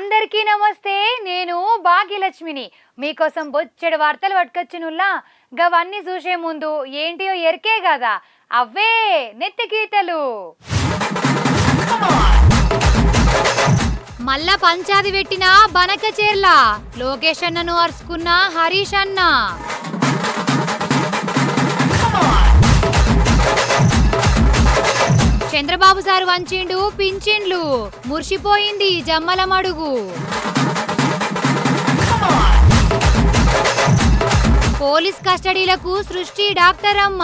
అందరికీ నమస్తే నేను భాగ్యలక్ష్మిని. మీకోసం బొచ్చెడు వార్తలు పట్టుకొచ్చినుల్లా. గవన్నీ చూసే ముందు ఏంటియో ఎరికే కదా అవే నెత్తి గీతలు. మళ్ళా పంచాది పెట్టిన బనక చేర్ల. లోకేష్ అన్నను అరుచుకున్న హరీష్ అన్న. చంద్రబాబు సార్ వంచిండు పించిండ్లు మురిసిపోయింది జమ్మల మడుగు పోలీస్ కస్టడీలకు సృష్టి డాక్టర్ అమ్మ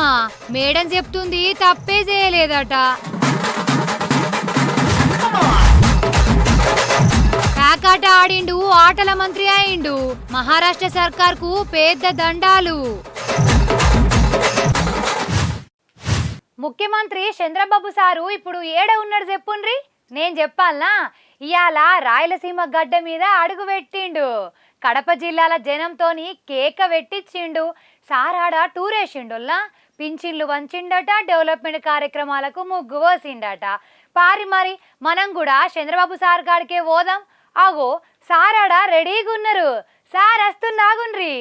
మేడం చెప్తుంది తప్పే చేయలేదట. ప్యాకాట ఆడిండు ఆటల మంత్రి అయిండు. మహారాష్ట్ర సర్కార్కు పెద్ద దండాలు. ముఖ్యమంత్రి చంద్రబాబు సారు ఇప్పుడు ఏడ ఉన్నాడు చెప్పుండ్రి? నేను చెప్పాలనా? ఇవాళ రాయలసీమ గడ్డ మీద అడుగు పెట్టిండు. కడప జిల్లాల జనంతోని కేక పెట్టించిండు. సారాడ టూర్ వేసిండుల్లా పింఛన్లు వంచిండట డెవలప్మెంట్ కార్యక్రమాలకు ముగ్గు పోసిండట. పారి మరి మనం కూడా చంద్రబాబు సార్ కాడికే పోదాం. అగో సారాడ రెడీగా ఉన్నారు సార్ వస్తున్నాగుండ్రి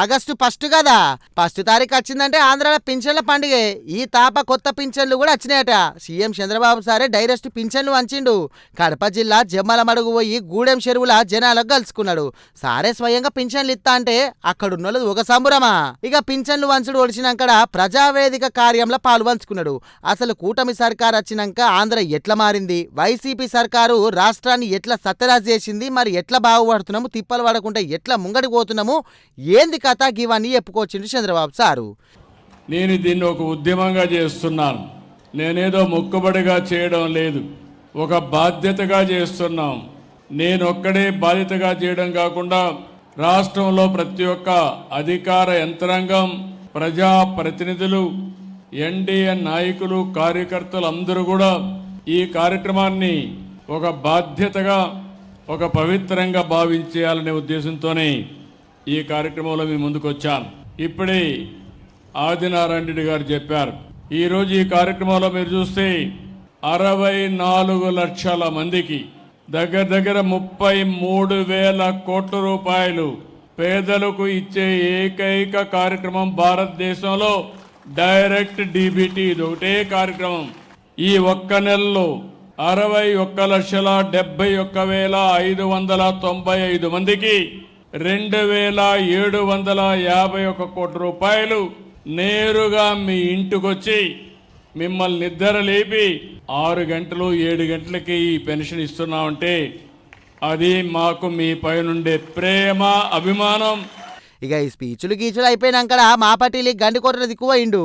ఆగస్టు ఫస్ట్ కదా. ఫస్ట్ తారీఖు వచ్చిందంటే ఆంధ్రాలో పింఛన్ల పండుగే. ఈ తాప కొత్త పింఛన్లు కూడా వచ్చినాయట. సీఎం చంద్రబాబు సారే డైరెక్ట్ పింఛన్లు వంచిండు కడప జిల్లా జమ్మల మడుగు పోయి గూడెం చెరువుల జనాలకు కలుసుకున్నాడు. సారే స్వయంగా పింఛన్లు ఇస్తా అంటే అక్కడున్నోళ్ళు ఒక సంబురమా? ఇక పింఛన్లు వంచుడు ఒడిచినాక ప్రజావేదిక కార్యంలో పాలుపంచుకున్నాడు అసలు కూటమి సర్కార్ వచ్చినాక ఆంధ్ర ఎట్లా మారింది? వైసీపీ సర్కారు రాష్ట్రాన్ని ఎట్లా సత్యరాజ్ చేసింది? మరి ఎట్లా బాగుపడుతున్నాము? తిప్పలు పడకుండా ఎట్లా ముంగడిపోతున్నాము? ఏంది కథ? ఇవన్నీ చెప్పుకొచ్చిండు చంద్రబాబు సారు. నేను దీన్ని ఒక ఉద్యమంగా చేస్తున్నాను. నేనేదో మొక్కుబడిగా చేయడం లేదు. ఒక బాధ్యతగా చేస్తున్నాం. నేను ఒక్కడే బాధ్యతగా చేయడం కాకుండా రాష్ట్రంలో ప్రతి ఒక్క అధికార యంత్రాంగం ప్రజా ప్రతినిధులు ఎన్డీఏ నాయకులు కార్యకర్తలు అందరూ కూడా ఈ కార్యక్రమాన్ని ఒక బాధ్యతగా ఒక పవిత్రంగా భావించేయాలనే ఉద్దేశంతోనే ఈ కార్యక్రమంలో మీ ముందుకు వచ్చాం ఇప్పుడే ఆదినారాయణ రెడ్డి గారు చెప్పారు. ఈరోజు ఈ కార్యక్రమంలో మీరు చూస్తే అరవై నాలుగు లక్షల మందికి దగ్గర దగ్గర ముప్పై మూడు వేల కోట్ల రూపాయలు పేదలకు ఇచ్చే ఏకైక కార్యక్రమం భారతదేశంలో డైరెక్ట్ డీబీటీ. ఇది ఒకటే కార్యక్రమం. ఈ ఒక్క నెలలో అరవై ఒక్క లక్షల డెబ్బై ఒక్క వేల ఐదు వందల తొంభై ఐదు మందికి రెండు వేల ఏడు వందల యాభై ఒక కోటి రూపాయలు నేరుగా మీ ఇంటికొచ్చి మిమ్మల్ని నిద్ర లేపి ఆరు గంటలు ఏడు గంటలకి ఈ పెన్షన్ ఇస్తున్నామంటే అది మాకు మీ పైనుండే ప్రేమ అభిమానం. ఇక ఈ స్పీచ్లు గీచులు అయిపోయినాక మా పట్టిలి గండికోట దిక్కువయిండు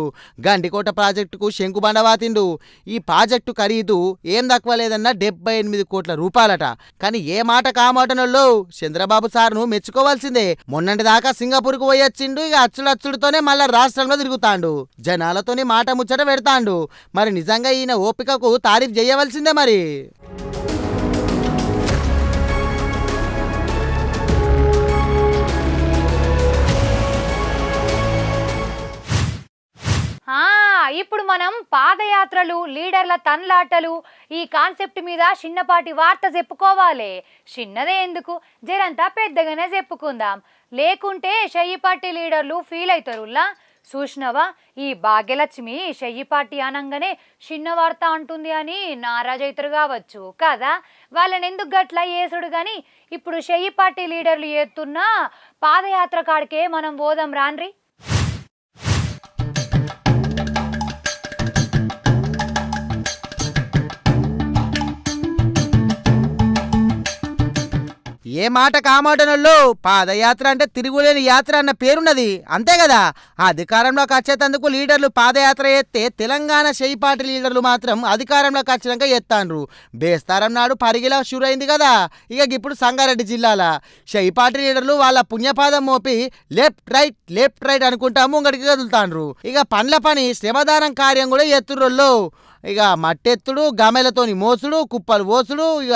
గండికోట ప్రాజెక్టుకు శంకుబండ వాతిండు ఈ ప్రాజెక్టు ఖరీదు ఏం తక్కువ లేదన్నా డెబ్బై ఎనిమిది కోట్ల రూపాయలట. కానీ ఏ మాట కామాటనల్లో? చంద్రబాబు సార్ను మెచ్చుకోవాల్సిందే. మొన్నటి దాకా సింగపూర్కు పోయొచ్చిండు ఇక అచ్చుడచ్చుడుతోనే మళ్ళా రాష్ట్రంలో తిరుగుతాండు. జనాలతోని మాట ముచ్చట పెడతాండు. మరి నిజంగా ఈయన ఓపికకు తారీఫ్ చేయవలసిందే మరి? ఇప్పుడు మనం పాదయాత్రలు లీడర్ల తన్లాటలు ఈ కాన్సెప్ట్ మీద చిన్నపాటి వార్త చెప్పుకోవాలి. చిన్నదే ఎందుకు? జరంతా పెద్దగానే చెప్పుకుందాం. లేకుంటే షయ్యి పార్టీ లీడర్లు ఫీల్ అవుతారులా చూసినవా ఈ భాగ్యలక్ష్మి షయ్యి పార్టీ అనంగానే చిన్న వార్త అంటుంది అని నారాజ్ కావచ్చు కదా? వాళ్ళని ఎందుకు గట్ల వేసుడు కానీ ఇప్పుడు షయ్యి పార్టీ లీడర్లు ఎత్తున్న పాదయాత్ర కాడికే మనం పోదాం రాన్రీ. ఏ మాట కామాటనల్లో పాదయాత్ర అంటే తిరుగులేని యాత్ర అన్న పేరున్నది. అంతే కదా? ఆ అధికారంలోకి వచ్చేటందుకు లీడర్లు పాదయాత్ర ఎత్తే తెలంగాణ షెయి పార్టీ లీడర్లు మాత్రం అధికారంలోకి వచ్చినాక ఎత్తాండ్రు. బేస్తారం నాడు పరిగిలా షురైంది కదా? ఇక ఇప్పుడు సంగారెడ్డి జిల్లాల? షెయి పార్టీ లీడర్లు వాళ్ళ పుణ్యపాదం మోపి లెఫ్ట్ రైట్ లెఫ్ట్ రైట్ అనుకుంటా ముంగడికి కదులుతాండ్రు. ఇక పండ్ల పని శ్రమదానం కార్యం కూడా ఎత్తుర్రోళ్ళు. ఇక మట్టెత్తుడు గమెలతోని మోసుడు కుప్పలు పోసుడు ఇక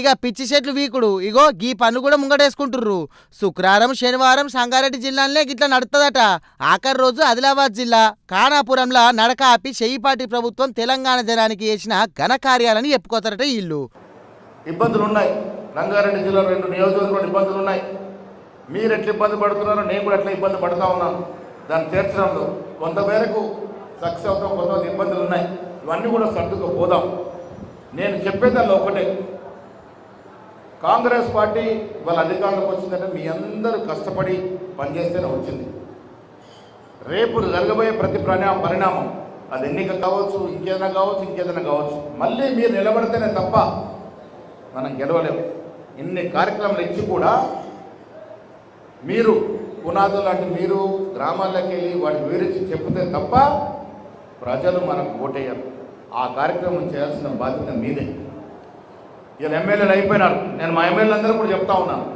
ఇక పిచ్చి చెట్లు వీకుడు. ఇగో గీ పన్ను కూడా ముంగటేసుకుంటుర్రు. శుక్రవారం శనివారం సంగారెడ్డి జిల్లాలోనే గిట్లా నడుతుందట ఆఖరి రోజు ఆదిలాబాద్ జిల్లా ఖానాపురంలో నడక ఆపి చెయ్యిపాటి ప్రభుత్వం తెలంగాణ జనానికి చేసిన ఘన కార్యాలని చెప్పుకోతారట వీళ్ళు ఇబ్బందులు ఉన్నాయి రంగారెడ్డి జిల్లా రెండు నియోజకవర్గాలు ఇబ్బందులు ఉన్నాయి మీరు ఎట్లా ఇబ్బంది పడుతున్నారో నేను కూడా ఎట్లా ఇబ్బంది పడుతూ ఉన్నాను. దాన్ని తీర్చడంలో కొంతమేరకు సక్సెస్ అవుతాం కొంతమంది ఇబ్బందులు ఉన్నాయి ఇవన్నీ కూడా సర్దుకు పోదాం. నేను చెప్పేదాన్ని ఒకటే. కాంగ్రెస్ పార్టీ వాళ్ళ అధికారంలోకి వచ్చిందంటే మీ అందరూ కష్టపడి పనిచేస్తేనే వచ్చింది. రేపు జరగబోయే ప్రతి ప్రణా పరిణామం అది ఎన్నిక కావచ్చు ఇంకేదైనా కావచ్చు ఇంకేదైనా కావచ్చు. మళ్ళీ మీరు నిలబడితేనే తప్ప మనం గెలవలేము ఇన్ని కార్యక్రమాలు ఇచ్చి కూడా మీరు పునాదులు లాంటి మీరు గ్రామాల్లోకి వెళ్ళి వాటికి వివరించి చెప్తే తప్ప ప్రజలు మనకు ఓటేయరు. ఆ కార్యక్రమం చేయాల్సిన బాధ్యత మీదే. ఇలా ఎమ్మెల్యేలు అయిపోయినారు. నేను మా ఎమ్మెల్యేలు అందరూ కూడా చెప్తా ఉన్నాను.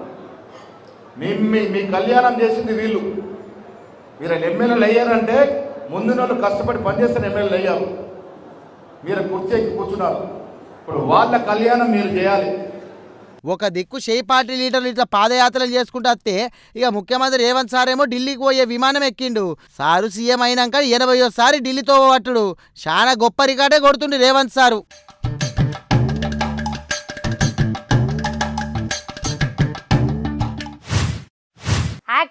మీ మీ మీ కళ్యాణం చేసింది వీళ్ళు. మీరు ఎమ్మెల్యేలు అయ్యారంటే ముందు వాళ్ళు కష్టపడి పనిచేస్తున్న ఎమ్మెల్యేలు అయ్యారు. మీరు కుర్చీకి కూర్చున్నారు. ఇప్పుడు వాళ్ళ కళ్యాణం మీరు చేయాలి. ఒక దిక్కు షే పార్టీ లీడర్లు ఇట్లా పాదయాత్రలు చేసుకుంటూ వస్తే ఇక ముఖ్యమంత్రి రేవంత్ సార్ ఏమో ఢిల్లీకి పోయే విమానం ఎక్కిండు. సారు సీఎం అయినాక ఎనభైయోసారి ఢిల్లీతో పట్టుడు చాలా గొప్ప రికార్డే కొడుతుండు రేవంత్ సారు.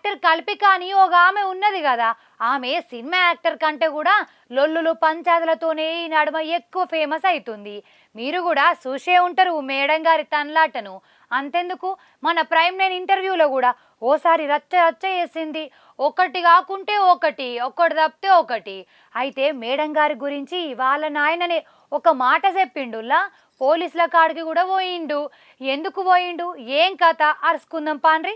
యాక్టర్ కల్పిక అని ఒక ఆమె ఉన్నది కదా. ఆమె సినిమా యాక్టర్ కంటే కూడా లొల్లులు పంచాదులతోనే ఈ నడుమ ఎక్కువ ఫేమస్ అవుతుంది మీరు కూడా చూసే ఉంటారు మేడం గారి తన్లాటను. అంతెందుకు? మన ప్రైమ్ నైన్ ఇంటర్వ్యూలో కూడా ఓసారి రచ్చ రచ్చ చేసింది. ఒకటి కాకుంటే ఒకటి ఒకటి తప్పితే ఒకటి. అయితే మేడం గారి గురించి వాళ్ళ నాయననే ఒక మాట చెప్పిండులా పోలీసుల కాడికి కూడా పోయిండు. ఎందుకు పోయిండు? ఏం కథ? అరుచుకుందాం పాండ్రి.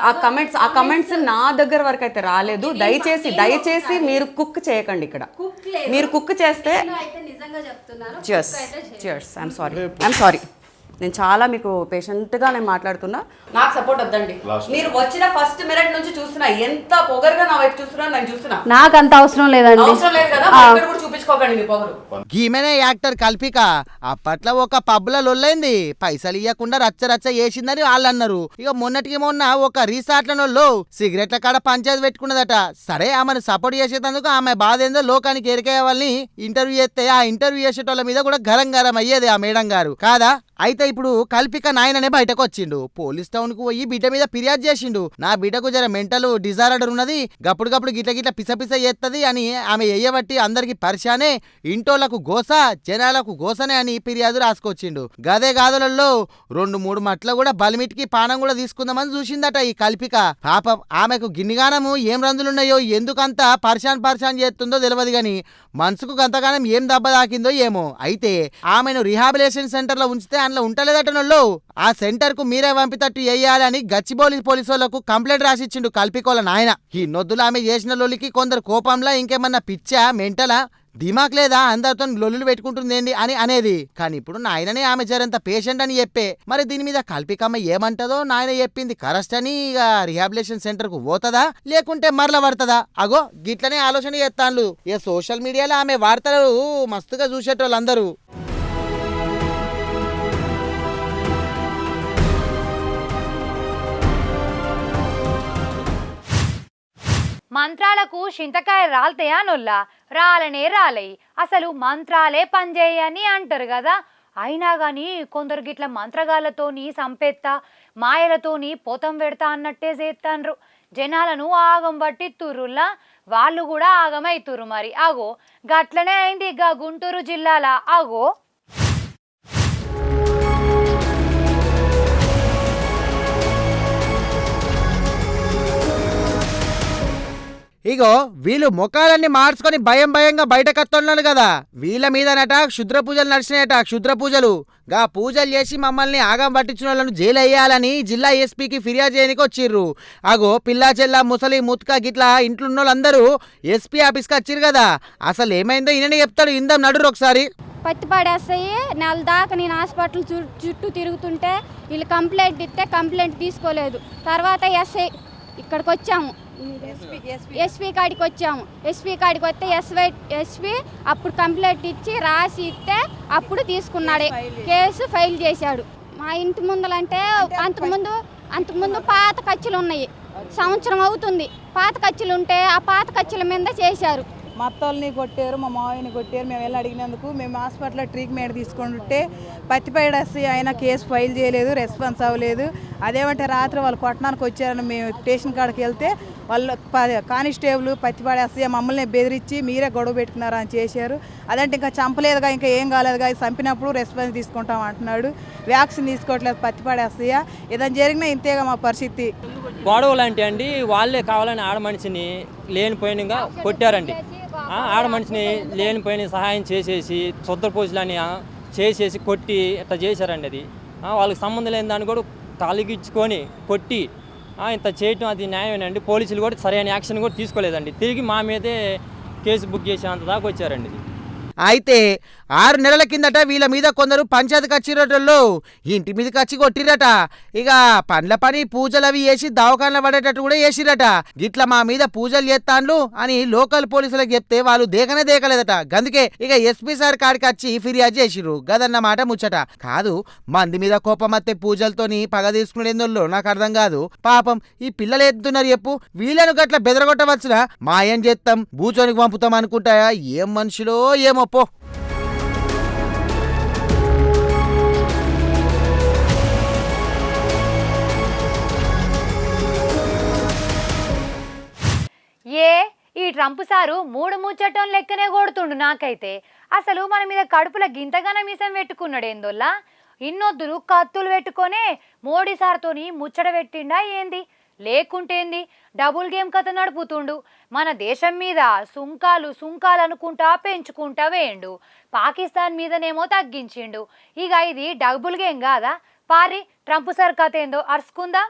ఆ కమెంట్స్ ఆ కమెంట్స్ నా దగ్గర వరకు అయితే రాలేదు. దయచేసి దయచేసి మీరు కుక్ చేయకండి ఇక్కడ. మీరు కుక్ చేస్తే cheers I'm sorry I'm sorry నేను చాలా మీకు పేషెంట్గా నేను మాట్లాడుతున్నా. నాకు సపోర్ట్ వద్దండి. మీరు వచ్చిన ఫస్ట్ మినిట్ నుంచి చూస్తున్నా ఎంత పొగరుగా నా వైపు చూస్తున్నా నేను చూస్తున్నా. నాకు అంత అవసరం లేదండి. అవసరం లేదు కదా మా ఇక్కడ కూడా చూపించుకోకండి మీ పొగరు. గీమెనే యాక్టర్ కల్పిక అప్పట్లో ఒక పబ్లో లొల్లైంది. పైసలు ఇవ్వకుండా రచ్చ రచ్చ చేసిందని వాళ్ళు అన్నారు ఇక మొన్నటికి మొన్న ఒక రీసార్ట్లలో సిగరెట్ల కాడ పంచాయతీ పెట్టుకున్నదట. సరే ఆమెను సపోర్ట్ చేసేటందుకు ఆమె బాధ ఏందో లోకానికి ఎరికే వాళ్ళని ఇంటర్వ్యూ చేస్తే ఆ ఇంటర్వ్యూ చేసేటోళ్ళ మీద కూడా గరం గరం అయ్యేది ఆ మేడం గారు. కాదా? అయితే ఇప్పుడు కల్పిక నాయననే బయటకు వచ్చిండు పోలీస్ టౌన్కు పోయి బిడ్డ మీద ఫిర్యాదు చేసిండు. నా బిడ్డకు జర మెంటల్ డిజార్డర్ ఉన్నది. గప్పుడు గప్పుడు గిట్ల గిట్ల పిసపిస చేస్తుంది అని ఆమె ఎయ్యబట్టి అందరికి పరిశానే ఇంటోళ్ళకు గోస జనాలకు గోసనే అని ఫిర్యాదు రాసుకొచ్చిండు. గదే గాదులలో రెండు మూడు మట్ల కూడా బలిమిటికి పానం కూడా తీసుకుందామని చూసిందట ఈ కల్పిక. పాపం ఆమెకు గిన్నిగానము ఏం రందులున్నాయో ఎందుకంత పరిశాన్ పరిశాన్ చేస్తుందో తెలియదు గాని మనసుకు గంతగానం ఏం దెబ్బ తాకిందో ఏమో. అయితే ఆమెను రిహాబిలేషన్ సెంటర్లో ఉంచితే దానిలో ఉంటలేదట నోళ్ళు ఆ సెంటర్కు మీరే పంపితట్టు వేయాలని గచ్చిబౌలి పోలీసు వాళ్ళకు కంప్లైంట్ రాసిచ్చిండు కల్పికోల నాయన. ఈ నొద్దులు ఆమె చేసిన లొలికి కొందరు కోపంలా ఇంకేమన్నా పిచ్చా మెంటలా? దిమాక్ లేదా? అందరితో లొల్లులు పెట్టుకుంటుందేంటి అని అనేది. కానీ ఇప్పుడు నాయననే ఆమె జరంత పేషెంట్ అని చెప్పే. మరి దీని మీద కల్పికమ్మ ఏమంటదో నాయన చెప్పింది కరెస్ట్ అని ఇక రిహాబిలేషన్ సెంటర్కు పోతుందా? లేకుంటే మరల పడుతుందా? అగో గిట్లనే ఆలోచన చేస్తాను ఇక సోషల్ మీడియాలో ఆమె వార్తలు మస్తుగా చూసేటోళ్ళందరూ. మంత్రాలకు చింతకాయ రాలతాయా నొల్లా రాలనే రాలయి. అసలు మంత్రాలే పనిచేయని అంటారు కదా అయినా కానీ కొందరు గిట్ల మంత్రగాళ్ళతోని సంపెత్తా మాయలతోని పోతం పెడతా అన్నట్టే చేస్తాండ్రు జనాలను ఆగం పట్టిత్తుర్రులా వాళ్ళు కూడా ఆగమైతురు మరి. ఆగో గట్లనే అయింది గా గుంటూరు జిల్లాల. ఆగో ఇగో వీళ్ళు ముఖాలన్నీ మార్చుకొని భయం భయంగా బయటకత్తున్నారు కదా. వీళ్ళ మీదనట క్షుద్ర పూజలు నడిచినాయట క్షుద్ర పూజలు. గా పూజలు చేసి మమ్మల్ని ఆగం పట్టించిన వాళ్ళను జైలు వేయాలని జిల్లా ఎస్పీకి ఫిర్యాదు చేయడానికి వచ్చిర్రు. అగో పిల్లా చెల్ల ముసలి ముత్క గిట్లా ఇంట్లో ఉన్న వాళ్ళందరూ ఎస్పీ ఆఫీస్కి వచ్చిర్రు కదా. అసలు ఏమైందో ఈయననే చెప్తాడు ఇందాం నడురు ఒకసారి. పత్తి పడేస్తాయి నెల దాకా నేను హాస్పిటల్ చు చుట్టూ తిరుగుతుంటే వీళ్ళు కంప్లైంట్ ఇస్తే కంప్లైంట్ తీసుకోలేదు. తర్వాత ఎస్ఐ ఇక్కడికి వచ్చాము ఎస్పీ కాడికి వచ్చాము ఎస్పీ కాడికి వస్తే ఎస్వై ఎస్పీ అప్పుడు కంప్లైంట్ ఇచ్చి రాసి ఇస్తే అప్పుడు తీసుకున్నాడు. కేసు ఫైల్ చేశాడు. మా ఇంటి ముందలంటే అంతకుముందు అంతకుముందు పాత కచ్చులు ఉన్నాయి సంవత్సరం అవుతుంది. పాత కచ్చులు ఉంటే ఆ పాత కచ్చుల మీద చేశారు. మా అత్తోళ్ళని కొట్టారు మా మావయ్యని కొట్టారు. మేము వెళ్ళి అడిగినందుకు మేము హాస్పిటల్లో ట్రీట్మెంట్ తీసుకుంటుంటే పత్తిపైడసి ఆయన కేసు ఫైల్ చేయలేదు రెస్పాన్స్ అవ్వలేదు. అదేమంటే రాత్రి వాళ్ళు కొట్టడానికి వచ్చారని మేము స్టేషన్ కాడికి వెళ్తే వాళ్ళు కానిస్టేబుల్ కానిస్టేబుల్ పత్తిపాడేసి మమ్మల్ని బెదిరించి మీరే గొడవ పెట్టుకున్నారా అని చేశారు. అదంటే ఇంకా చంపలేదుగా ఇంకా ఏం కాలేదుగా చంపినప్పుడు రెస్పాన్స్ తీసుకుంటాం అంటున్నాడు. వ్యాక్సిన్ తీసుకోవట్లేదు పత్తిపాడేస్తాయా ఏదైనా జరిగినా ఇంతేగా మా పరిస్థితి. గొడవలు అంటే అండి వాళ్ళే కావాలని ఆడ మనిషిని లేనిపోయినగా కొట్టారండి. ఆడ మనిషిని లేనిపోయిన సహాయం చేసేసి శుద్ధపూజలని చేసేసి కొట్టి ఇట్లా చేశారండి అది. వాళ్ళకి సంబంధం లేని దాన్ని కూడా తలిగించుకొని కొట్టి ఇంత చేయటం అది న్యాయమేనండి పోలీసులు కూడా సరైన యాక్షన్ కూడా తీసుకోలేదండి. తిరిగి మా మీదే కేసు బుక్ చేసేంత దాకా వచ్చారండి. ఇది అయితే ఆరు నెలల కిందట వీళ్ళ మీద కొందరు పంచాయతీ కచ్చిరటల్లో ఇంటి మీద కచ్చి కొట్టిరట. ఇక పండ్ల పని పూజలు అవి వేసి దవాఖానలో పడేటట్టు కూడా వేసిరట గిట్ల మా మీద పూజలు చేస్తాండ్లు అని లోకల్ పోలీసులకు చెప్తే వాళ్ళు దేకనే దేకలేదట. గందుకే ఇక ఎస్పీ సార్ కాడికి వచ్చి ఫిర్యాదు చేసిర్రు. గదన్నమాట ముచ్చట. కాదు మంది మీద కోపమత్తే పూజలతోని పగ తీసుకునేందులో నాకు అర్థం కాదు. పాపం ఈ పిల్లలు ఎత్తున్నారు చెప్పు. వీళ్ళను గట్ల బెదరగొట్టవచ్చునా? మాయం చేస్తాం భూచోనికి పంపుతాం అనుకుంటాయా? ఏం మనుషులో ఏమో పో. ఏ ఈ ట్రంప్ సారు మూడు ముచ్చటం లెక్కనే కొడుతుండు నాకైతే. అసలు మన మీద కడుపుల గింతగానే మీసం పెట్టుకున్నాడు ఏందోల్లా ఇన్నొద్దులు కత్తులు పెట్టుకొనే మోడీ సార్తోని ముచ్చట పెట్టిండా ఏంది? లేకుంటేంది డబుల్ గేమ్ కథ నడుపుతుండు. మన దేశం మీద సుంకాలు సుంకాలు అనుకుంటా పెంచుకుంటా వేయండు. పాకిస్తాన్ మీదనేమో తగ్గించిండు. ఇక ఇది డబుల్ గేమ్ కాదా? పారి ట్రంప్ సార్ కథ ఏందో అరుచుకుందా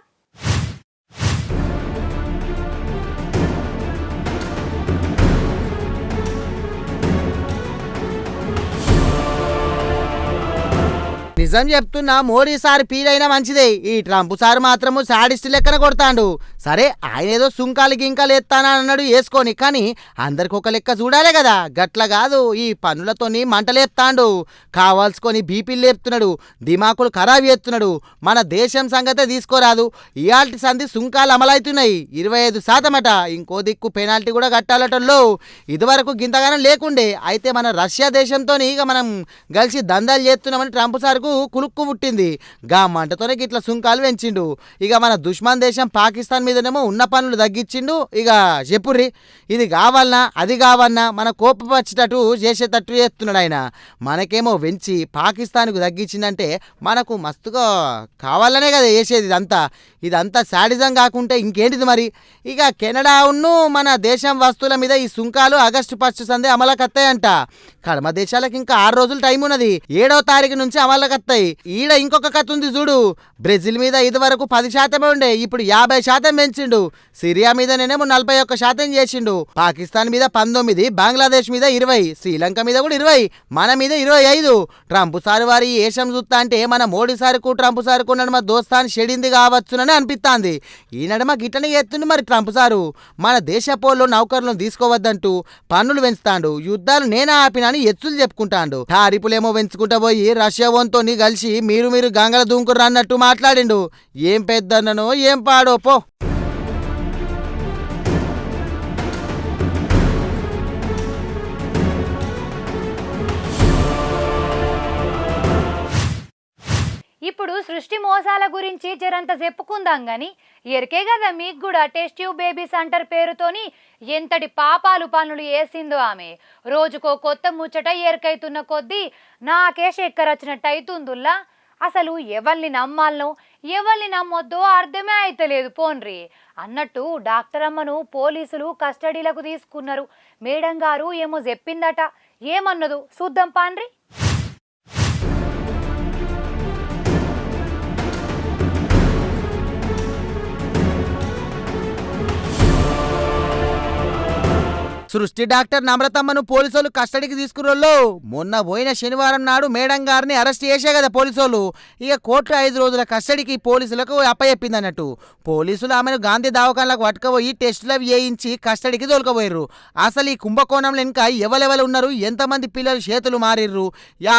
నిజం చెప్తున్నా మోడీ సార్ పీలైనా మంచిదే. ఈ ట్రంప్ సార్ మాత్రము సాడిస్ట్ లెక్కన కొడతాడు. సరే ఆయన ఏదో సుంకాలు గింకాలు ఎత్తానా అన్నాడు వేసుకొని కానీ అందరికి ఒక లెక్క చూడాలి కదా. గట్ల కాదు ఈ పనులతోని మంటలేపుతాండు కావాల్సుకొని బీపీలు లేపుతున్నాడు దిమాకులు ఖరాబ్ చేస్తున్నాడు. మన దేశం సంగతే తీసుకోరాదు. ఇయాల్టి సంధి సుంకాలు అమలవుతున్నాయి ఇరవై ఐదు శాతం అట ఇంకో దిక్కు పెనాల్టీ కూడా కట్టాలటల్లో ఇదివరకు గింతగానం లేకుండే. అయితే మన రష్యా దేశంతో ఇక మనం కలిసి దందాలు చేస్తున్నామని ట్రంప్ సార్కు కులుక్కు పుట్టింది. గా మంటతోనే ఇట్లా సుంకాలు పెంచిండు. ఇక మన దుష్మన్ దేశం పాకిస్తాన్ మీదనేమో ఉన్న పనులు తగ్గించిండు. ఇక చెప్పుర్రి ఇది కావాలన్నా అది కావాలన్నా మన కోపం వచ్చేటట్టు చేసేటట్టు చేస్తున్నాడు ఆయన. మనకేమో వెంచి పాకిస్తాన్కు తగ్గించిందంటే మనకు మస్తుగా కావాలనే కదా చేసేది ఇదంతా. ఇదంతా శాడిజం కాకుంటే ఇంకేంటిది మరి? ఇక కెనడా ఉన్ను మన దేశం వస్తువుల మీద ఈ సుంకాలు ఆగస్టు ఫస్ట్ సందే అమలకత్తాయంట కడమ దేశాలకు ఇంకా ఆరు రోజులు టైం ఉన్నది ఏడో తారీఖు నుంచి అమలకత్తాయి ఈడ ఇంకొక కథ ఉంది చూడు. బ్రెజిల్ మీద ఇది వరకు పది శాతమే ఉండే ఇప్పుడు యాభై శాతం పెంచిండు. సిరియా మీదనేమో నలభై ఒక్క శాతం చేసిండు. పాకిస్తాన్ మీద పంతొమ్మిది బంగ్లాదేశ్ మీద ఇరవై శ్రీలంక మీద కూడా ఇరవై మన మీద ఇరవై ఐదు. ట్రంప్ సార్ వారి ఏషం చూస్తా అంటే మన మోడీ సార్కు ట్రంప్ సార్కు నడుమ దోస్తాన్ షెడింది కావచ్చునని అనిపిస్తాంది. ఈ నడుమ గిట్టనే ఎత్తుండు మరి ట్రంప్ సారు. మన దేశ పోల్లో నౌకర్లను తీసుకోవద్దంటూ పన్నులు పెంచుతాండు. యుద్ధాలు నేనే ఆపినని ఎత్తులు చెప్పుకుంటాండు. టారిపులేమో పెంచుకుంటా పోయి రష్యా వంతోని కలిసి మీరు మీరు గంగల దూంకుర్రు అన్నట్టు మాట్లాడిండు. ఏం పెద్దన్ననో ఏం పాడో పో. ఇప్పుడు సృష్టి మోసాల గురించి జరంత చెప్పుకుందాం గాని ఎరికే కదా మీకు కూడా టెస్ట్ ట్యూబ్ బేబీ సెంటర్ పేరుతోని ఎంతటి పాపాలు పనులు వేసిందో ఆమె. రోజుకో కొత్త ముచ్చట ఎరకైతున్న కొద్దీ నాకే చక్కెర వచ్చినట్టు అసలు ఎవరిని నమ్మాలనో ఎవరిని నమ్మొద్దో అర్థమే అయితలేదు పోన్రి. అన్నట్టు డాక్టర్ అమ్మను పోలీసులు కస్టడీలకు తీసుకున్నారు. మేడం గారు ఏమో చెప్పిందట ఏమన్నదు? చూద్దాం పాన్రి. సృష్టి డాక్టర్ నమ్రతమ్మను పోలీసులు కస్టడీకి తీసుకురోళ్ళు. మొన్న పోయిన శనివారం నాడు మేడం గారిని అరెస్ట్ చేసే కదా పోలీసులు ఇక కోర్టు ఐదు రోజుల కస్టడీకి పోలీసులకు అప్పచెప్పింది అన్నట్టు పోలీసులు ఆమెను గాంధీ దవాఖానలకు పట్టుకపోయి టెస్టులు వేయించి కస్టడీకి తోలుకపోయారు అసలు ఈ కుంభకోణంలో ఇంకా ఎవరెవరు ఉన్నారు? ఎంతమంది పిల్లలు చేతులు మారిర్రు? యా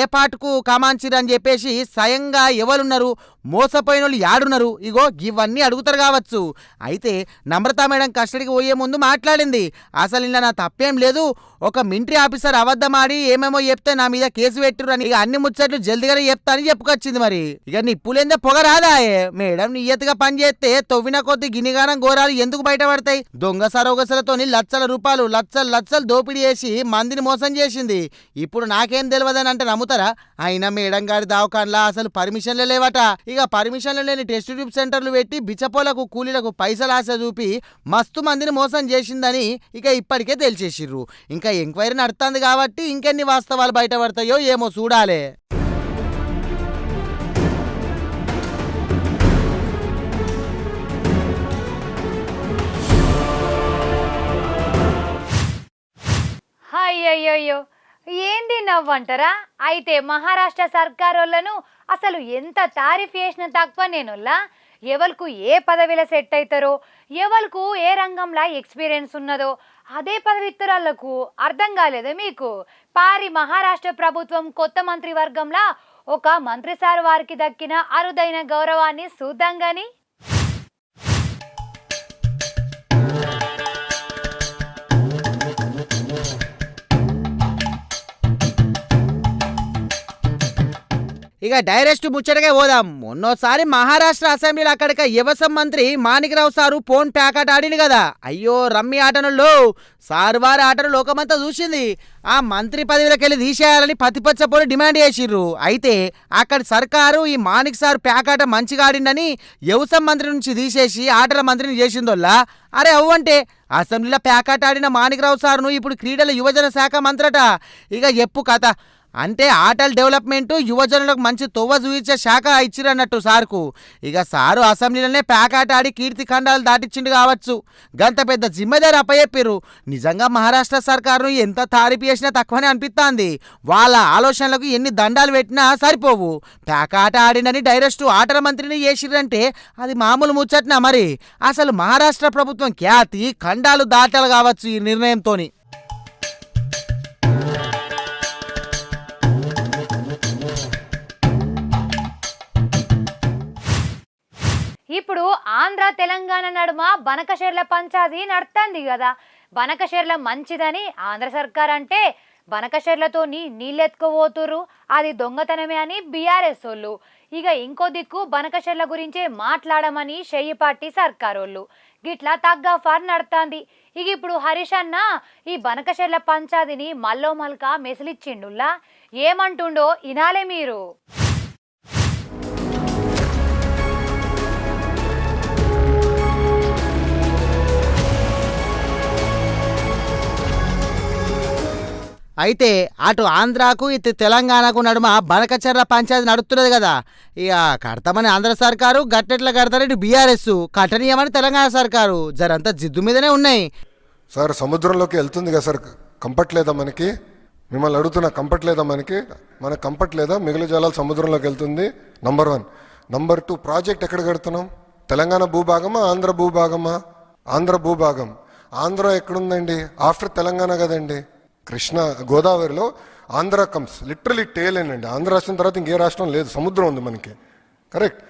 ఏ పాటుకు కామాంచిరు అని చెప్పేసి స్వయంగా ఎవరున్నారు మోసపోయిన వాళ్ళు యాడున్నారు? ఇగో ఇవన్నీ అడుగుతారు కావచ్చు. అయితే నమ్రత మేడం కస్టడీకి పోయే ముందు మాట్లాడింది. అసలు ఇలా నా తప్పేం లేదు. ఒక మిలిటరీ ఆఫీసర్ అబద్ధమాడి ఏమేమో చెప్తే నా మీద కేసు పెట్టిరు అని ఇక అన్ని ముచ్చట్లు జల్దిగానే చెప్తా అని చెప్పుకొచ్చింది మరి. ఇక నిప్పులేందే పొగ రాదాయే మేడం నియతగా పని చేస్తే తవ్విన కొద్ది గినిగానం ఘోరాలు ఎందుకు బయటపడతాయి? దొంగ సరోగసలతోని లక్షల రూపాయలు లక్షలు లక్షలు దోపిడీ చేసి మందిని మోసం చేసింది. ఇప్పుడు నాకేం తెలియదని అంటే నమ్ముతారా? అయినా మేడం గారి దావకాన్లా అసలు పర్మిషన్లు లేవట. ఇక పర్మిషన్లు లేని టెస్ట్ ట్యూబ్ సెంటర్లు పెట్టి బిచ్చపోలకు కూలీలకు పైసలు ఆశ చూపి మస్తు మందిని మోసం చేసిందని ఇక ఇప్పటికే తెలిసేసిర్రు. ఇంకా ఎంక్వైరీ నడుతుంది కాబట్టి ఇంకెన్ని వాస్తవాలు బయటపడతాయో ఏమో చూడాలి. అయ్యయ్యో ఏంది నవ్వంటారా? అయితే మహారాష్ట్ర సర్కారోళ్ళను అసలు ఎంత తారీఫ్ చేసిన తక్కువ నేనుల్లా ఎవరికి ఏ పదవిలో సెట్ అవుతారో ఎవరికి ఏ రంగంలో ఎక్స్పీరియన్స్ ఉన్నదో అదే పదవి ఇతరులకు అర్థం కాలేదే మీకు? పారి మహారాష్ట్ర ప్రభుత్వం కొత్త మంత్రివర్గంలో ఒక మంత్రి సార్ వారికి దక్కిన అరుదైన గౌరవాన్ని చూద్దాం గాని. ఇక డైరెక్ట్ ముచ్చటగా పోదాం. మొన్నోసారి మహారాష్ట్ర అసెంబ్లీలో అక్కడిక వ్యవసాయ మంత్రి మాణికరావు సారు ఫోన్ ప్యాకెట్ ఆడింది కదా. అయ్యో రమ్మి ఆటనుల్లో సారు వారి ఆటను లోకమంతా చూసింది. ఆ మంత్రి పదవిలోకెళ్ళి తీసేయాలని పతిపచ్చపోని డిమాండ్ చేసిర్రు అయితే అక్కడ సర్కారు ఈ మాణిక్ సార్ ప్యాకాట మంచిగా ఆడిండని వ్యవసాయ మంత్రి నుంచి తీసేసి ఆటల మంత్రిని చేసిందోల్లా? అరే అవ్వంటే అసెంబ్లీలో ప్యాకాట ఆడిన మాణికరావు సార్ను ఇప్పుడు క్రీడల యువజన శాఖ మంత్రట. ఇక ఎప్పు కథ. అంటే ఆటల డెవలప్మెంట్ యువజనులకు మంచి తొవ్వ చూయించే శాఖ ఇచ్చిరన్నట్టు సార్కు. ఇక సారు అసెంబ్లీలోనే ప్యాకాట ఆడి కీర్తి ఖండాలు దాటిచ్చిండు కావచ్చు. గంత పెద్ద జిమ్మెదారు అప్పచెప్పిర్రు. నిజంగా మహారాష్ట్ర సర్కారును ఎంత తారిపి చేసినా తక్కువనే అనిపిస్తోంది వాళ్ళ ఆలోచనలకు ఎన్ని దండాలు పెట్టినా సరిపోవు. ప్యాకాట ఆడినని డైరెక్ట్ ఆటల మంత్రిని చేసిరంటే అది మామూలు ముచ్చట్నా మరి? అసలు మహారాష్ట్ర ప్రభుత్వం ఖ్యాతి ఖండాలు దాటాలు కావచ్చు ఈ నిర్ణయంతోని. ఇప్పుడు ఆంధ్ర తెలంగాణ నడుమ బనకశెర్ల పంచాది నడుతుంది కదా. బనకశెర్ల మంచిదని ఆంధ్ర సర్కార్ అంటే బనకషెర్లతోని నీళ్ళెత్తుకోబోతురు అది దొంగతనమే అని బీఆర్ఎస్ వాళ్ళు ఇక ఇంకో దిక్కు బనకషెర్ల గురించే మాట్లాడమని షెయ్యిపాటి సర్కారోళ్ళు గిట్లా తగ్గ ఫర్ నడుతుంది. ఇక ఇప్పుడు హరీష్ అన్న ఈ బనకషెర్ల పంచాదిని మల్లో మల్క మెసిలిచ్చిండుల్లా? ఏమంటుండో ఇనాలే మీరు. అయితే అటు ఆంధ్రాకు ఇటు తెలంగాణకు నడుమ బనకచర్ల పంచాయతీ నడుస్తున్నది కదా. ఇక కడతామని ఆంధ్ర సర్కారు గట్టెట్ల కడతారు ఇటు బీఆర్ఎస్ కట్టనీయమని తెలంగాణ సర్కారు. జరంతా జిద్దు మీదనే ఉన్నాయి. సార్ సముద్రంలోకి వెళ్తుంది కదా సార్ కంపట్లేదా మనకి? మిమ్మల్ని అడుగుతున్న కంపట్లేదా మనకి? మనకు కంఫర్ట్ మిగిలిన జలాలు సముద్రంలోకి వెళ్తుంది. Number one number two project ఎక్కడ కడుతున్నాం? తెలంగాణ భూభాగమా ఆంధ్ర భూభాగమా? ఆంధ్ర భూభాగం. ఆంధ్ర ఎక్కడుందండి? ఆఫ్టర్ తెలంగాణ కదండి. కృష్ణ గోదావరిలో ఆంధ్ర కమ్స్ లిటరలీ టేలేనండి ఆంధ్ర రాష్ట్రం తర్వాత ఇంకే రాష్ట్రం లేదు. సముద్రం ఉంది మనకి. కరెక్ట్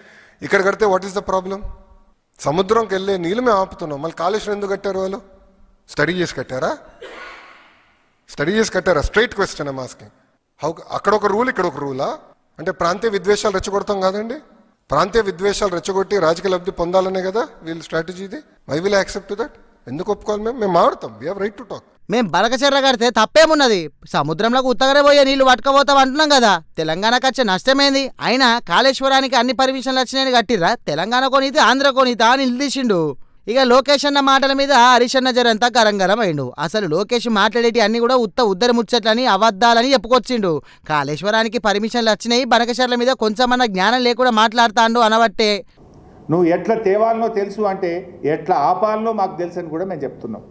ఇక్కడ కడితే వాట్ ఈస్ ద ప్రాబ్లం సముద్రంకి వెళ్ళే నీళ్ళు మేము ఆపుతున్నాం. మళ్ళీ కాళేశ్వరం ఎందుకు కట్టారు వాళ్ళు? స్టడీ చేసి కట్టారా? స్టడీ చేసి కట్టారా? Straight question I'm asking how అక్కడ ఒక రూల్ ఇక్కడ ఒక రూలా అంటే ప్రాంతీయ విద్వేషాలు రెచ్చగొడతాం కాదండి? ప్రాంతీయ విద్వేషాలు రెచ్చగొట్టి రాజకీయ లబ్ధి పొందాలనే కదా వీళ్ళ స్ట్రాటజీ ఇది? విల్ యాక్సెప్ట్ దట్ ఎందుకు ఒప్పుకోవాలి మేము? మేము మారుతాం. We have right to talk మేం బరకచెర్ర కడితే తప్పేమున్నది? సముద్రంలోకి ఉత్తగరే పోయే నీళ్ళు పట్టుకపోతాం అంటున్నాం కదా. తెలంగాణకు వచ్చే నష్టమేంది? అయినా కాళేశ్వరానికి అన్ని పర్మిషన్లు వచ్చినాయని కట్టిర్రా? తెలంగాణ కొనితే ఆంధ్ర కొనితా అని నిలదీసిండు ఇక లోకేష్ అన్న మాటల మీద హరీష్ అన్న జరంతా గరంగరం అయిండు. అసలు లోకేష్ మాట్లాడేటి అన్ని కూడా ఉత్త ఉద్దరి ముచ్చట్లని అబద్ధాలని చెప్పుకొచ్చిండు. కాళేశ్వరానికి పర్మిషన్లు వచ్చినాయి బనకచెర్ల మీద కొంచెమన్నా జ్ఞానం లేకుండా మాట్లాడుతాండు అనబట్టే. నువ్వు ఎట్లా తేవాలనో తెలుసు అంటే ఎట్లా ఆపాలనో మాకు తెలుసు అని కూడా మేము చెప్తున్నాం.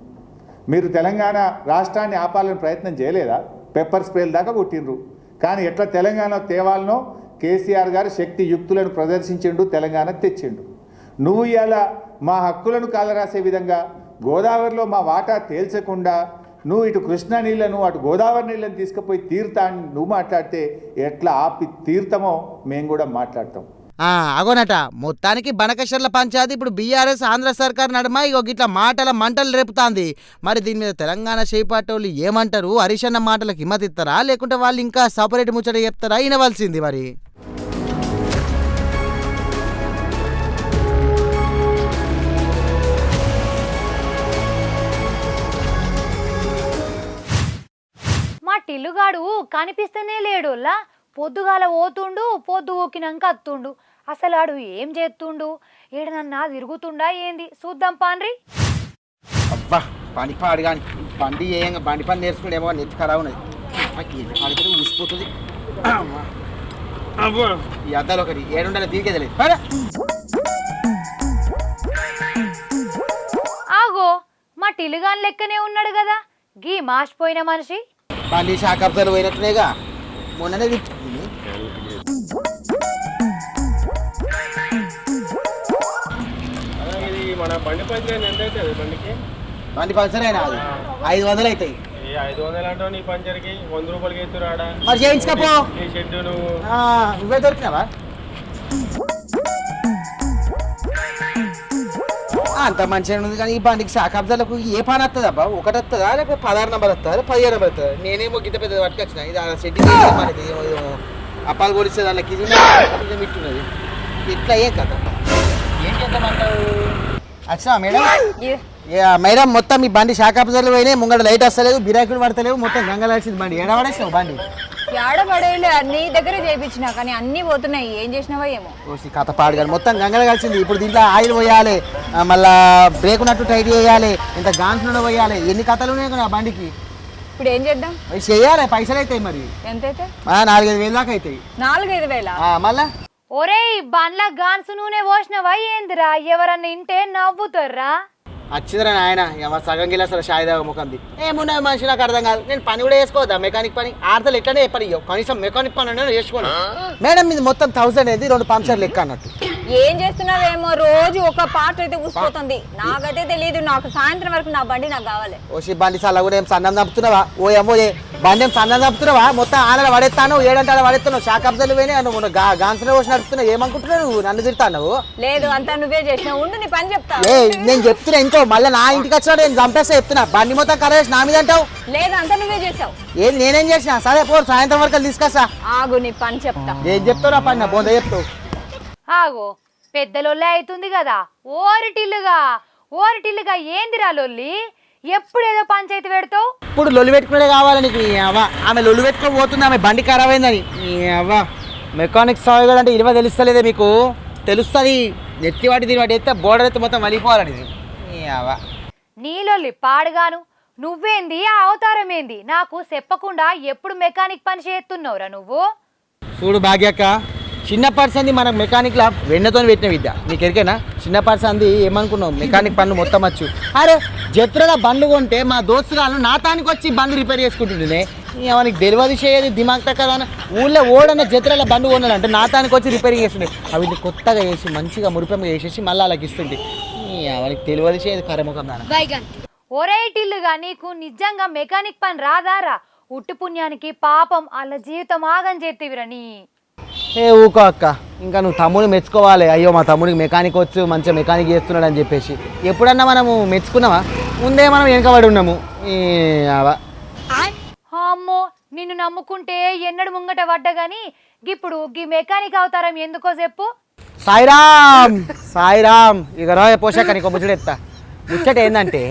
మీరు తెలంగాణ రాష్ట్రాన్ని ఆపాలని ప్రయత్నం చేయలేదా? పెప్పర్ స్ప్రేల దాకా కొట్టిండ్రు. కానీ ఎట్లా తెలంగాణ తేవాలనో కేసీఆర్ గారు శక్తి యుక్తులను ప్రదర్శించిండు తెలంగాణ తెచ్చిండు. నువ్వు ఇలా మా హక్కులను కాలరాసే విధంగా గోదావరిలో మా వాటా తేల్చకుండా నువ్వు ఇటు కృష్ణా నీళ్ళను అటు గోదావరి నీళ్ళని తీసుకుపోయి తీరుతా అని నువ్వు మాట్లాడితే ఎట్లా ఆపి తీర్థమో మేము కూడా మాట్లాడతాం. అగోనట. మొత్తానికి బనకశర్ల పంచాయతీ ఇప్పుడు బీఆర్ఎస్ ఆంధ్ర సర్కార్ నడుమ ఇగో గిట్ల మాటల మంటలు రేపుతాంది. మరి దీని మీద తెలంగాణ చేపట్టోళ్ళు ఏమంటారు? హరీషన్న మాటలకు హిమ్మతిస్తారా లేకుంటే వాళ్ళు ఇంకా సపరేట్ ముచ్చట చెప్తారా? వినవలసింది మరి. మా టిల్లుగాడు లేడు లేడోల్లా పొద్దుగాల పోతుండు పొద్దు ఊకినాక అత్తుండు. అసలు ఆడు ఏం చేస్తుండు ఏడనన్నా తిరుగుతుండా ఏంది? చూద్దాం పాన్రి అబ్బా బండి పాడు కానీ బండి ఏం బండి పని నేర్చుకునేమో నెత్తి ఖరాబ్ ఉన్నది. అడిగితే ఊసిపోతుంది. ఈ అద్దాలు ఒకటి ఏడుండాలి తీరికేదలేదు ఆగో మా టిల్లుగాని లెక్కనే ఉన్నాడు కదా. గీ మాసిపోయిన మనిషి. బండి శాఖాబ్దాలు పోయినట్టునేగా మొన్ననే తిప్పింది మన బండి పంచర్ ఎంత అవుతుంది బండికి? బండి పంచర్ అయినా అది. ఐదు వందలు అవుతాయి. ఐదు వందలు అంటావు నీ పంచర్కి? వంద రూపాయలకి ఎత్తురాడా? మరి చేయించుకపో. నీ షెడ్ నువ్వు. నువ్వే దొరికినావా? అంత మంచిగా ఉంది కానీ ఈ బండికి శాఖాబ్దాలకు ఏ పని వస్తుంది అబ్బా? ఒకటి వస్తుందా లేకపోతే పదహారు నెంబర్ వస్తుందా పదిహేను నెంబర్ వస్తుందా నేనేమో గిద్ద పెద్ద పట్టుకొచ్చిన. ఇది ఆ మనది ఏమో అప్పాలు కొలిస్తే దానికి ఇది మిట్టున్నది ఇట్లా ఏం కథ? ఏం చేద్దామంటావు అచ్చా మేడం. మేడం మొత్తం మీ బండి శాఖాబ్దాలు పోయినాయి ముంగడ లైట్ వస్తలేదు బిరాకులు పడతలేవు మొత్తం గంగలాల్సింది బండి. ఏడ పడేసావు బండి ఏడబడేలే నీ దగ్గర చేయించిన కానీ అన్ని పోతున్నాయి. ఏం చేసినావో ఏమో. ఓసి కథ పాడు కానీ మొత్తం గంగలు కలిసింది. ఇప్పుడు దీంట్లో ఆయిల్ పోయాలి మళ్ళా బ్రేక్ నట్టు టైట్ చేయాలి ఇంత గాన్స్ నూనె పోయాలి. ఎన్ని కథలు ఉన్నాయి కదా ఆ బండికి? ఇప్పుడు ఏం చేద్దాం? చేయాలి పైసలు అవుతాయి మరి. ఎంతైతే? ఆ, నాలుగైదు వేలు దాకా అవుతాయి. నాలుగైదు వేల? ఆ, మళ్ళా? ఒరేయ్ బండ్ల గాన్సు నూనె పోసినవా ఏందిరా? ఎవరన్నా ఇంటే నవ్వుతారా? వచ్చిందిరా నాయన ఏమో సగం గిలాసల షాయి దాకా ముఖంది. ఏమున్నది మనిషి నాకు అర్థం కాదు. నేను పని కూడా చేసుకోవద్దా? మెకానిక్ పని? ఆడతలు ఎట్లనే పని. కనీసం మెకానిక్ పని అనేది చేసుకోను మేడం ఇది మొత్తం థౌసండ్ అయింది రెండు పంక్చర్ లెక్క అన్నట్టు. ఏం చేస్తున్నావేమో? రోజు ఒక పాట అయితే ఊసిపోతుంది. నాకైతే తెలియదు నాకు సాయంత్రం వరకు నా బండి నాకు కావాలి. ఓసి బండి సల్ల కూడా ఏం సన్నం చంపుతున్నావా ఓ ఏమో బండి ఏం సన్నం చంపుతున్నావా మొత్తం ఆనలు పడేస్తాను ఏడంటే పడేస్తున్నావు షాక్ అబ్జర్లు పోయినాయి నువ్వు గాన్సనే వచ్చి నడుపుతున్నావు. ఏమనుకుంటున్నావు నువ్వు? నన్ను తిడతావు లేదు అంతా నువ్వే చేసినావు. ఉండు నీ పని చెప్తా. నేను చెప్తున్నా ఇంకో మళ్ళీ నా ఇంటికి వచ్చినాడు నేను చంపేస్తా చెప్తున్నా. బండి మొత్తం కరేసి నా మీద అంటావు? లేదు అంతా నువ్వే చేసావు. ఏది నేనేం చేసినా? సరే పో సాయంత్రం వరకు తీసుకొస్తా. ఆగు నీ పని చెప్తా. ఏం చెప్తావు నా పని నా బొంద చెప్తావు? ఆగో పెద్దలొల్లే అవుతుంది కదా ఓరిటిల్లుగా ఓరిటిల్లుగా ఏందిరా లొల్లి? ఎప్పుడేదో పంచాయతీ పెడతావు? ఇప్పుడు లొల్లి పెట్టుకునే కావాలి నీకు అవ్వ. ఆమె లొల్లి పెట్టుకొని పోతుంది ఆమె బండి ఖరాబ్ అయిందని. ఈ అవ్వ. మెకానిక్ అంటే ఇరవై తెలుస్తలేదే మీకు. తెలుస్తుంది. నెత్తి వాటి దీని వాటి ఎత్తే బోర్డర్ ఎత్తే మొత్తం వలిపోవాలని ఈ అవ్వ. నీలొల్లి పాడుగాను. నువ్వేంది? ఆ అవతారం ఏంది? నాకు చెప్పకుండా ఎప్పుడు మెకానిక్ పని చేస్తున్నావురా నువ్వు? చూడు భాగ్యక్క చిన్న పర్సన్ది మనం మెకానిక్ లా వెన్నతో పెట్టిన విద్య. నీకు ఎరికైనా? చిన్న పర్సన్ది ఏమనుకున్నావు? మెకానిక్ పనులు మొత్తం వచ్చు అరే జత్రగా బండ్లు కొంటే మా దోస్తుగాను నా తానికి వచ్చి బండ్లు రిపేర్ చేసుకుంటుండే అవనికి తెలియదు చేయదు దిమాగ్ కదా ఊళ్ళో ఓడన్న జత్రల బండ్లు కొన్నాడు అంటే నా తానికి వచ్చి రిపేరింగ్ చేస్తుండే. అవి కొత్తగా వేసి మంచిగా మురిపెమ్మ వేసేసి మళ్ళీ అలాగ ఇస్తుండే. అవనికి తెలియదు చేయదు కరెముఖం దాని ఒరేటిల్లుగా నీకు నిజంగా మెకానిక్ పని రాదారా? ఉట్టు పుణ్యానికి పాపం వాళ్ళ జీవితం ఆగం చేతివిరా నీ. ఏ ఊకో అక్క. ఇంకా నువ్వు తమ్ముడిని మెచ్చుకోవాలి. అయ్యో మా తమ్ముడికి మెకానిక్ వచ్చు మంచిగా మెకానిక్ చేస్తున్నాడు అని చెప్పేసి. ఎప్పుడన్నా మనము మెచ్చుకున్నావా ముందే మనం వెనకబడి ఉన్నాము. అమ్మో నిన్ను నమ్ముకుంటే ఎన్నడు ముంగట పడ్డా గాని ఇప్పుడు గీ మెకానిక్ అవతారం ఎందుకో చెప్పు. సాయిరామ్! సాయిరామ్! ఇక రాయ పోషాక నీకు ముచ్చట ఎత్తా. ముచ్చట ఏంటంటే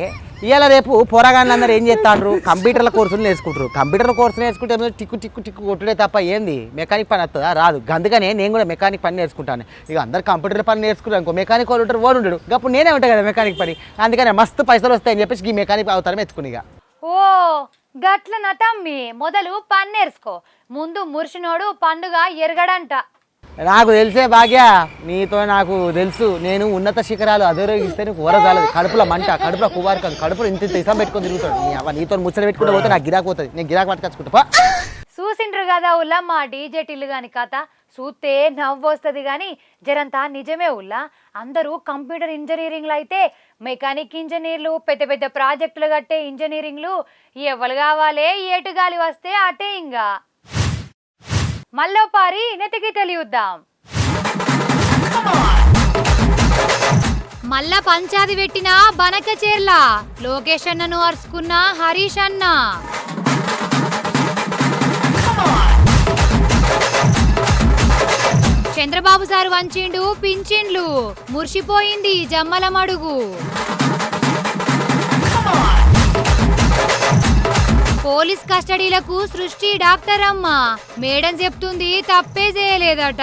ఇవాళ రేపు పోరగాళ్ళందరూ ఏం చేస్తాండ్రు? కంప్యూటర్ల కోర్సులు నేర్చుకుంటారు కంప్యూటర్ల కోర్సు నేర్చుకుంటే టిక్కు టిక్కు టిక్కు కొట్టుడే తప్ప ఏంది? మెకానిక్ పని వస్తుందా? రాదు. అందుకనే నేను కూడా మెకానిక్ పని నేర్చుకుంటాను. ఇక అందరు కంప్యూటర్ పని నేర్చుకున్నాను ఇంకో మెకానిక్ వాళ్ళు ఉంటారు వాడు ఉండడు. అప్పుడు నేనే ఉంటాను కదా మెకానిక్ పని. అందుకనే మస్తు పైసలు వస్తాయని చెప్పేసి ఈ మెకానిక్ అవతారం ఎత్తుకుని ఇక ఓ గట్ల నా తమ్మి? మొదలు పని నేర్చుకో. ముందు మురిసినోడు పండుగ ఎరగడంట. నాకు తెలిసే భాగ్య నీతో నాకు తెలుసు. నేను ఉన్నత శిఖరాలు అధిరోగిస్తే నీకు ఊరజాలదు కడుపులో మంట కడుపులో కువారు కాదు కడుపులో ఇంత ఇంత ఇసం పెట్టుకొని తిరుగుతాడు. నీ అవ్వ నీతో ముచ్చట పెట్టుకుంటూ పోతే నాకు గిరాకు పోతుంది. నేను గిరాకు పట్టుకొచ్చుకుంటా. చూసిండ్రు కదా ఉల్లమ్మ డీజే టిల్లు గాని కథ. చూస్తే నవ్వొస్తుంది కానీ జరంతా నిజమే ఉల్లా. అందరూ కంప్యూటర్ ఇంజనీరింగ్లు అయితే మెకానిక్ ఇంజనీర్లు పెద్ద పెద్ద ప్రాజెక్టులు కట్టే ఇంజనీరింగ్లు ఎవరు కావాలే ఏటు గాలి వస్తే అటే ఇంకా మల్లోపారి పారి నెతికి తెలియద్దాం. మళ్ళా పంచాది పెట్టిన బనక చేర్ల లోకేష్ అన్నను అరుచుకున్న హరీష్ అన్న. చంద్రబాబు సార్ వంచిండు పించిండ్లు మురిసిపోయింది జమ్మల మడుగు. పోలీస్ కస్టడీలకు సృష్టి డాక్టర్ అమ్మ మేడం చెప్తుంది తప్పే చేయలేదట.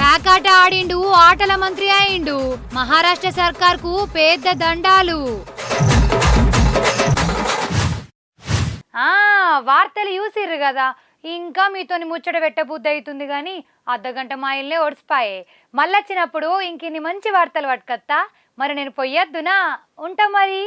కాకాట ఆడిండు ఆటల మంత్రి అయిండు. మహారాష్ట్ర సర్కార్కు పెద్ద దండాలు. ఆ వార్తలు చూసిర్రు కదా. ఇంకా మీతోని ముచ్చట పెట్టబుద్ధి అవుతుంది కానీ అర్ధగంట మా ఇల్లే ఒడిసిపాయే మళ్ళొచ్చినప్పుడు ఇంకిన్ని మంచి వార్తలు పట్టుకత్తా. మరి నేను పొయ్యొద్దునా? ఉంటా మరి.